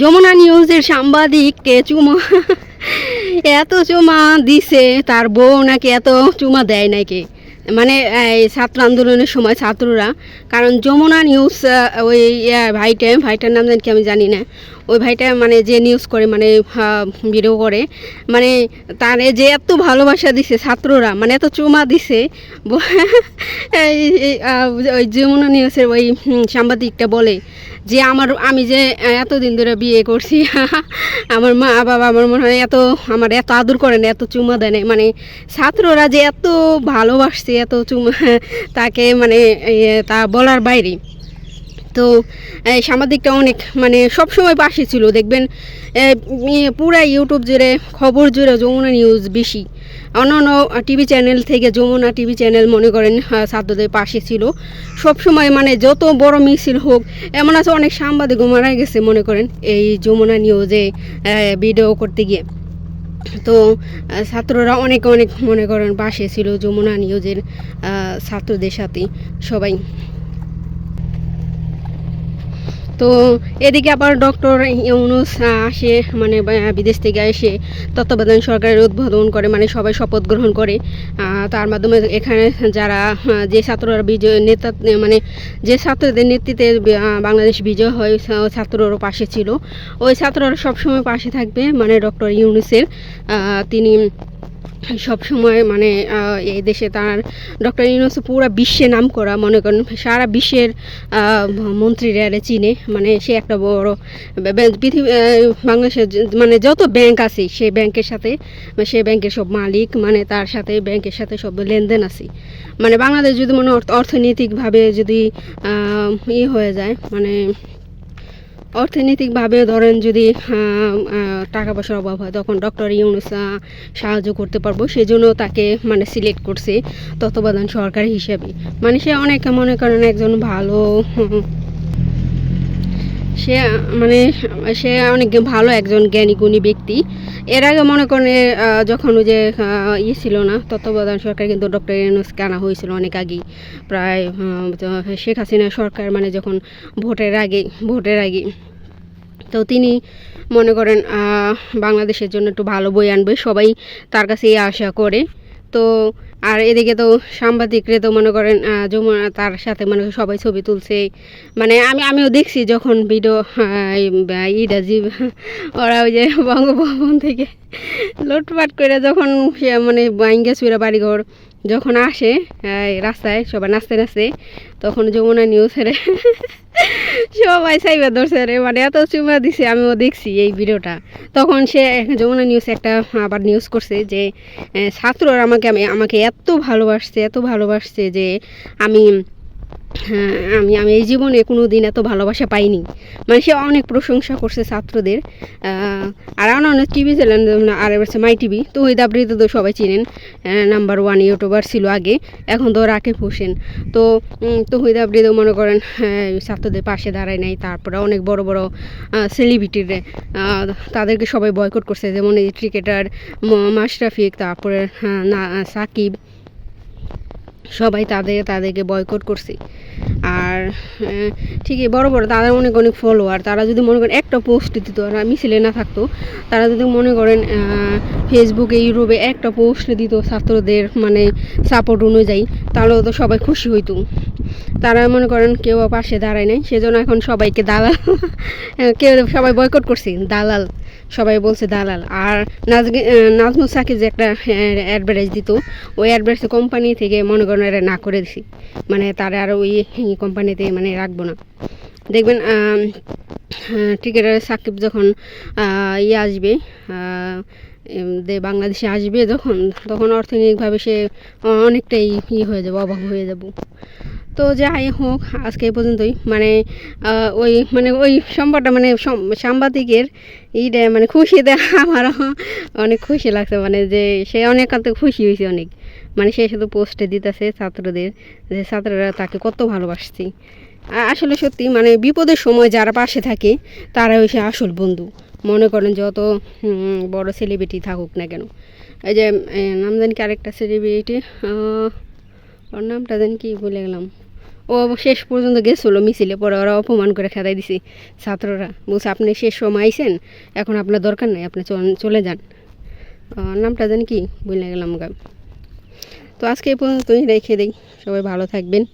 যমুনা নিউজের সাংবাদিক কে চুমা? এত চুমা দিছে, তার বউ নাকি এত চুমা দেয় নাকি? মানে ছাত্র আন্দোলনের সময় ছাত্ররা, কারণ যমুনা নিউজ ওই ভাইটে, ভাইটার নাম জানি কি আমি জানি না। ওই ভাইটা মানে যে নিউজ করে মানে ভিডিও করে মানে তার যে এত ভালোবাসা দিছে ছাত্ররা মানে এত চুমা দিছে ওই যমুনা নিউজের ওই সাংবাদিকটা বলে যে আমার, আমি যে এতদিন ধরে বিয়ে করছি, আমার মা, বাবা আমার মনে হয় এত, আমার এত আদর করে না, এত চুমা দেয় না মানে ছাত্ররা যে এত ভালোবাসছে, এত চুমা, তাকে মানে তা বলার বাইরে। তো সাংবাদিকটা অনেক মানে সব সময় পাশে ছিল, দেখবেন পুরা ইউটিউব জুড়ে খবর জুড়ে যমুনা নিউজ বেশি। অন্যান্য টিভি চ্যানেল থেকে যমুনা টিভি চ্যানেল, মনে করেন ছাত্রদের পাশে ছিল। সব সময় মানে যত বড় মিছিল হোক, এমন আছে অনেক সাংবাদিকও মারা গেছে, মনে করেন, এই যমুনা নিউজে ভিডিও করতে গিয়ে। তো ছাত্ররা অনেক অনেক, মনে করেন, পাশে ছিল যমুনা নিউজের ছাত্রদের সাথে সবাই। তো এদিকে আবার ডক্টর ইউনুস আসে মানে বিদেশ থেকে এসে তত্ত্বাবধান সরকারের উদ্বোধন করে মানে সবাই শপথ গ্রহণ করে। তার মাধ্যমে এখানে যারা যে ছাত্ররা বিজয় নেতা মানে যে ছাত্রদের নেতৃত্বে বাংলাদেশ বিজয় হয় ছাত্ররও পাশে ছিল। ওই ছাত্ররা সবসময় পাশে থাকবে মানে ডক্টর ইউনুসের তিনি সব সময় মানে এই দেশে তার ডক্টর ইউনুস পুরো বিশ্বে নাম করা মনে করেন সারা বিশ্বের মন্ত্রীরা এরে চিনে। মানে সে একটা বড় পৃথিবী বাংলাদেশের মানে যত ব্যাংক আছে সেই ব্যাংকের সাথে সে ব্যাংকের সব মালিক মানে তার সাথে, ব্যাংকের সাথে সব লেনদেন আছে। মানে বাংলাদেশ যদি মনে অর্থ- অর্থনৈতিকভাবে যদি ই হয়ে যায় মানে অর্থনৈতিকভাবে ধরেন যদি টাকা পয়সার অভাব হয়, তখন ডক্টর ইউনুস সাহায্য করতে পারব। সেজন্য তাকে মানে সিলেক্ট করছে তত্ত্বাবধান সরকার হিসাবে। মানে সে অনেক মনে করেন একজন ভালো সে মানে সে অনেক ভালো একজন জ্ঞানী, গুণী ব্যক্তি। এর আগে মনে করেন যখন ওই যে ইয়ে ছিল না তত্ত্বাবধান সরকার, কিন্তু ডক্টর ইউনুসকে আনা হয়েছিল অনেক আগেই। প্রায় শেখ হাসিনা সরকার মানে যখন ভোটের আগে ভোটের আগে, তো তিনি মনে করেন বাংলাদেশের জন্য একটু ভালো বই আনবে, সবাই তার কাছে আশা করে। তো আর এদিকে তো সাংবাদিকরে তো মনে করেন যমুনা তার সাথে মানে সবাই ছবি তুলছে। মানে আমি, আমিও দেখছি যখন ভিডিও ইটা ওরা ওই যে বঙ্গভবন থেকে লুটপাট করে যখন মানে বাইঙ্গা চুরা বাড়িঘর যখন আসে রাস্তায় সবাই নাচতে নাচতে, তখন যমুনা নিউজেরে সবাই সাইবার ধরছে রে মানে এত চুমা দিছে, আমিও দেখছি এই ভিডিওটা। তখন সে যমুনা নিউজ একটা আবার নিউজ করছে যে ছাত্ররা আমাকে, আমি, আমাকে এত ভালোবাসছে এত ভালোবাসছে যে, আমি আমি আমি এই জীবনে কোনো দিন এত ভালোবাসা পাইনি। মানে সে অনেক প্রশংসা করছে ছাত্রদের। আর অনেক টিভি চ্যানেল আর হচ্ছে মাই টিভি তো ওই দাবরিতে তো সবাই চিনেন। নাম্বার ওয়ান ইউটিউবার ছিল আগে এখন তো রাকেব হোসেন। তো তো ওই দাবরিতে মনে করেন হ্যাঁ, ছাত্রদের পাশে দাঁড়ায় নাই। তারপরে অনেক বড় বড় সেলিব্রিটির তাদেরকে সবাই বয়কট করছে। যেমন এই ক্রিকেটার মাশরাফিক তারপরে হ্যাঁ, সাকিব। সবাই তাদের, তাদেরকে বয়কট করছে। আর ঠিকই, বড় বড় তাদের অনেক অনেক ফলোয়ার তারা যদি মনে করেন একটা পোস্ট দিত আর মিছিলে না থাকতো, তারা যদি মনে করেন ফেসবুকে ইউটিউবে একটা পোস্ট দিত ছাত্রদের মানে সাপোর্ট অনুযায়ী তাহলেও তো সবাই খুশি হইতো। তারা মনে করেন কেউ পাশে দাঁড়ায় নাই, সেজন্য এখন সবাইকে দালাল কেউ সবাই বয়কট করছে, দালাল। সবাই বলছে দালাল। আর নাজমুল সাকিব যে একটা অ্যাডভার্টাইজ দিত, ওই অ্যাডভার্টাইজ কোম্পানি থেকে মনে করেন না করে দিছি। মানে তারা আর ওই কোম্পানিতে মানে রাখব না। দেখবেন ক্রিকেটার সাকিব যখন ইয়ে আসবে বাংলাদেশে আসবে যখন, তখন অর্থনৈতিকভাবে সে অনেকটাই ই হয়ে যাবে অভাব হয়ে যাব। তো যাই হোক, আজকে এই পর্যন্তই। মানে ওই মানে ওই সম্পদটা মানে সাংবাদিকের এইটা মানে খুশিতে আমার অনেক খুশি লাগছে। মানে যে সে অনেক খুশি হয়েছে অনেক। মানে সে শুধু পোস্টে দিতেছে ছাত্রদের, যে ছাত্ররা তাকে কত ভালোবাসছি। আসলে সত্যি মানে বিপদের সময় যারা পাশে থাকে তারা হচ্ছে আসল বন্ধু। মনে করেন যত বড় সেলিব্রিটি থাকুক না কেন। এই যে নাম জানি আরেকটা সেলিব্রিটি ওর নামটা যেন কি ভুলে গেলাম। ও শেষ পর্যন্ত গেছিল মিছিলে, পরে ওরা অপমান করে খেদাই দিছি ছাত্ররা। বলছে, আপনি শেষ সময় আইসেন এখন আপনার দরকার নেই, আপনি চল- যান। নামটা যেন কি ভুলে গেলাম গা। তো আজকে এই পর্যন্তই, রেখে দিই। সবাই ভালো থাকবেন।